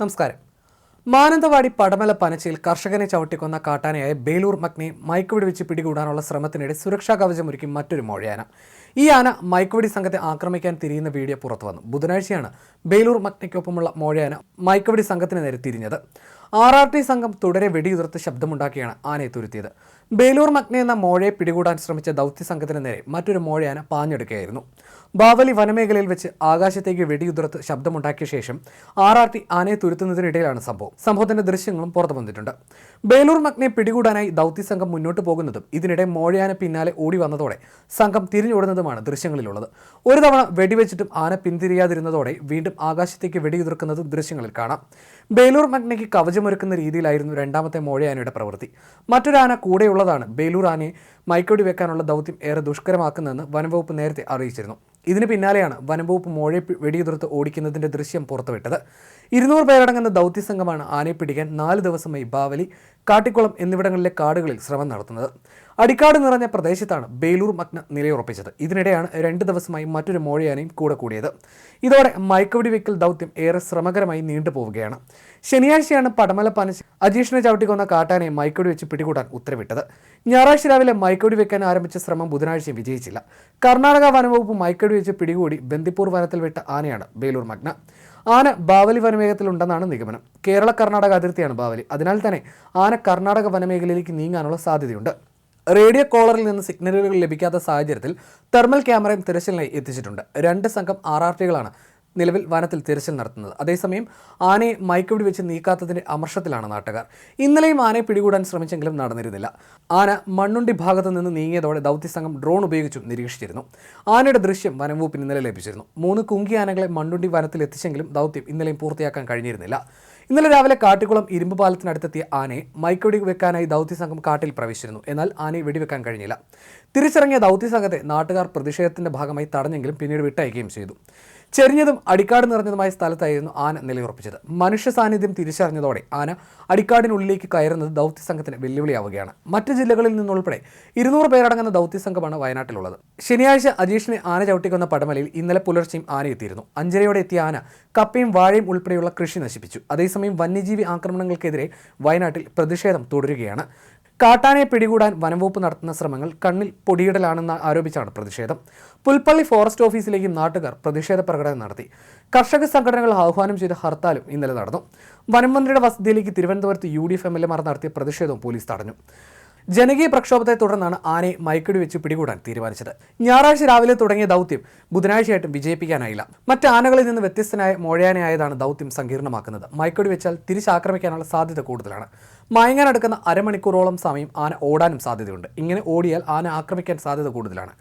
നമസ്കാരം. മാനന്തവാടി പടമല പനച്ചയിൽ കർഷകനെ ചവിട്ടിക്കൊന്ന കാട്ടാനയായ ബേലൂർ മഗ്നെ മയക്കുവെടി വെച്ച് പിടികൂടാനുള്ള ശ്രമത്തിനിടെ സുരക്ഷാ കവചമൊരുക്കി മറ്റൊരു മോഴയാന. ഈ ആന മയക്കുവെടി സംഘത്തെ ആക്രമിക്കാൻ തിരിയുന്ന വീഡിയോ പുറത്തു വന്നു ബുധനാഴ്ചയാണ് ബേലൂർ മഗ്നയ്ക്കൊപ്പമുള്ള മോഴയാന മയക്കുവെടി സംഘത്തിന് നേരെ തിരിഞ്ഞത്. ആർ ആർ ടി സംഘം തുടരെ വെടിയുതിർത്ത് ശബ്ദമുണ്ടാക്കിയാണ് ആനയെ തുരുത്തിയത്. ബേലൂർ മഗ്ന എന്ന മോഴയെ പിടികൂടാൻ ശ്രമിച്ച ദൗത്യ സംഘത്തിന് നേരെ മറ്റൊരു മോഴയാന പാഞ്ഞെടുക്കുകയായിരുന്നു. ബാവലി വനമേഖലയിൽ വെച്ച് ആകാശത്തേക്ക് വെടിയുതിർത്ത് ശബ്ദമുണ്ടാക്കിയ ശേഷം ആർ ആർ ടി ആനയെ തുരുത്തുന്നതിനിടയിലാണ് സംഭവം. സംഭവത്തിന്റെ ദൃശ്യങ്ങളും പുറത്തു വന്നിട്ടുണ്ട്. ബേലൂർ മഗ്നെ പിടികൂടാനായി ദൗത്യ സംഘം മുന്നോട്ട് പോകുന്നതും ഇതിനിടെ മോഴയാന പിന്നാലെ ഓടി വന്നതോടെ സംഘം തിരിഞ്ഞോടുന്നതുമാണ് ദൃശ്യങ്ങളിലുള്ളത്. ഒരു തവണ വെടിവെച്ചിട്ടും ആന പിന്തിരിയാതിരുന്നതോടെ വീണ്ടും ആകാശത്തേക്ക് വെടിയുതിർക്കുന്നതും ദൃശ്യങ്ങളിൽ കാണാം. ബേലൂർ മഗ്നയ്ക്ക് കവചമൊരുക്കുന്ന രീതിയിലായിരുന്നു രണ്ടാമത്തെ മോഴയാനയുടെ പ്രവൃത്തി. മറ്റൊരാന കൂടെയുള്ളതാണ്. ബേലൂർ ആനയെ മൈക്കോടി വെക്കാനുള്ള ദൗത്യം ഏറെ ദുഷ്കരമാക്കുന്നതെന്ന് വനംവകുപ്പ് നേരത്തെ അറിയിച്ചിരുന്നു. ഇതിന് പിന്നാലെയാണ് വനംവകുപ്പ് മോഴയെ വെടിയുതിർത്ത് ഓടിക്കുന്നതിന്റെ ദൃശ്യം പുറത്തുവിട്ടത്. ഇരുന്നൂറ് പേരടങ്ങുന്ന ദൗത്യ സംഘമാണ് ആനയെ പിടിക്കാൻ നാല് ദിവസമായി ബാവലി കാട്ടിക്കുളം എന്നിവിടങ്ങളിലെ കാടുകളിൽ ശ്രമം നടത്തുന്നത്. അടിക്കാട് നിറഞ്ഞ പ്രദേശത്താണ് ബേലൂർ മഗ്ന നിലയുറപ്പിച്ചത്. ഇതിനിടെയാണ് രണ്ട് ദിവസമായി മറ്റൊരു മോഴയാനയും കൂടെ കൂടിയത്. ഇതോടെ മയക്കുവെടി വെക്കൽ ദൗത്യം ഏറെ ശ്രമകരമായി നീണ്ടുപോവുകയാണ് ശനിയാഴ്ചയാണ് പടമല പനച്ച് അജീഷിനെ ചവിട്ടിക്കൊന്ന കാട്ടാനെ മയക്കുവെടി വെച്ച് പിടികൂടാൻ ഉത്തരവിട്ടത്. ഞായറാഴ്ച രാവിലെ മയക്കുവെടി വെക്കാൻ ആരംഭിച്ച ശ്രമം ബുധനാഴ്ച വിജയിച്ചില്ല. കർണാടക വനംവകുപ്പ് മയക്കുവെടി വെച്ച് പിടികൂടി ബന്ദിപ്പൂർ വനത്തിൽ വിട്ട ആനയാണ് ബേലൂർ മഗ്ന. ആന ബാവലി വനമേഖലത്തിലുണ്ടെന്നാണ് നിഗമനം. കേരള കർണാടക അതിർത്തിയാണ് ബാവലി. അതിനാൽ തന്നെ ആന കർണാടക വനമേഖലയിലേക്ക് നീങ്ങാനുള്ള സാധ്യതയുണ്ട്. റേഡിയോ കോളറിൽ നിന്ന് സിഗ്നലുകൾ ലഭിക്കാത്ത സാഹചര്യത്തിൽ തെർമൽ ക്യാമറയും തിരച്ചിലിനായി എത്തിച്ചിട്ടുണ്ട്. രണ്ട് സംഘം ആർ ആർ ടികളാണ് നിലവിൽ വനത്തിൽ തിരച്ചിൽ നടത്തുന്നത്. അതേസമയം ആനയെ മയക്കുപിടി വെച്ച് നീക്കാത്തതിന്റെ അമർഷത്തിലാണ് നാട്ടുകാർ. ഇന്നലെയും ആനയെ പിടികൂടാൻ ശ്രമിച്ചെങ്കിലും നടന്നിരുന്നില്ല. ആന മണ്ണുണ്ടി ഭാഗത്തു നിന്ന് നീങ്ങിയതോടെ ദൗത്യസംഘം ഡ്രോൺ ഉപയോഗിച്ചും നിരീക്ഷിച്ചിരുന്നു. ആനയുടെ ദൃശ്യം വനംവകുപ്പിന് ഇന്നലെ ലഭിച്ചിരുന്നു. മൂന്ന് കുങ്കി ആനകളെ മണ്ണുണ്ടി വനത്തിൽ എത്തിച്ചെങ്കിലും ദൗത്യം ഇന്നലെയും പൂർത്തിയാക്കാൻ കഴിഞ്ഞിരുന്നില്ല. ഇന്നലെ രാവിലെ കാട്ടിക്കുളം ഇരുമ്പ് പാലത്തിനടുത്തെത്തിയ ആനയെ മൈക്കൊടി വെക്കാനായി ദൗത്യസംഘം കാട്ടിൽ പ്രവേശിച്ചിരുന്നു. എന്നാൽ ആനയെ വെടിവെക്കാൻ കഴിഞ്ഞില്ല. തിരിച്ചിറങ്ങിയ ദൗത്യസംഘത്തെ നാട്ടുകാർ പ്രതിഷേധത്തിന്റെ ഭാഗമായി തടഞ്ഞെങ്കിലും പിന്നീട് വിട്ടയക്കുകയും ചെയ്തു. ചെരിഞ്ഞതും അടിക്കാട് നിറഞ്ഞതുമായ സ്ഥലത്തായിരുന്നു ആന നിലയുറപ്പിച്ചത്. മനുഷ്യ സാന്നിധ്യം തിരിച്ചറിഞ്ഞതോടെ ആന അടിക്കാടിനുള്ളിലേക്ക് കയറുന്നത് ദൗത്യ സംഘത്തിന് വെല്ലുവിളിയാവുകയാണ്. മറ്റ് ജില്ലകളിൽ നിന്നുൾപ്പെടെ ഇരുന്നൂറ് പേരടങ്ങുന്ന ദൗത്യ സംഘമാണ് വയനാട്ടിലുള്ളത്. ശനിയാഴ്ച അജീഷിനെ ആന ചവിട്ടിക്കുന്ന പടമലയിൽ ഇന്നലെ പുലർച്ചെയും ആന എത്തിയിരുന്നു. അഞ്ചരയോടെ എത്തിയ ആന കപ്പയും വാഴയും ഉൾപ്പെടെയുള്ള കൃഷി നശിപ്പിച്ചു. അതേസമയം വന്യജീവി ആക്രമണങ്ങൾക്കെതിരെ വയനാട്ടിൽ പ്രതിഷേധം തുടരുകയാണ്. കാട്ടാനയെ പിടികൂടാൻ വനംവകുപ്പ് നടത്തുന്ന ശ്രമങ്ങൾ കണ്ണിൽ പൊടിയിടലാണെന്ന് ആരോപിച്ചാണ് പ്രതിഷേധം. പുൽപ്പള്ളി ഫോറസ്റ്റ് ഓഫീസിലേക്കും നാട്ടുകാർ പ്രതിഷേധ പ്രകടനം നടത്തി. കർഷക സംഘടനകൾ ആഹ്വാനം ചെയ്ത ഹർത്താലും ഇന്നലെ നടന്നു. വനംമന്ത്രിയുടെ വസതിയിലേക്ക് തിരുവനന്തപുരത്ത് U D F M L എമാർ നടത്തിയ പ്രതിഷേധവും പോലീസ് തടഞ്ഞു. ജനകീയ പ്രക്ഷോഭത്തെ തുടർന്നാണ് ആനയെ മയക്കടി വെച്ച് പിടികൂടാൻ തീരുമാനിച്ചത്. ഞായറാഴ്ച രാവിലെ തുടങ്ങിയ ദൗത്യം ബുധനാഴ്ചയായിട്ടും വിജയിപ്പിക്കാനായില്ല. മറ്റ് ആനകളിൽ നിന്ന് വ്യത്യസ്തനായ മോഴയാനയായതാണ് ദൗത്യം സങ്കീർണമാക്കുന്നത്. മയക്കടി വെച്ചാൽ തിരിച്ചാക്രമിക്കാനുള്ള സാധ്യത കൂടുതലാണ്. മയങ്ങാനടുക്കുന്ന അരമണിക്കൂറോളം സമയം ആന ഓടാനും സാധ്യതയുണ്ട്. ഇങ്ങനെ ഓടിയാൽ ആന ആക്രമിക്കാൻ സാധ്യത കൂടുതലാണ്.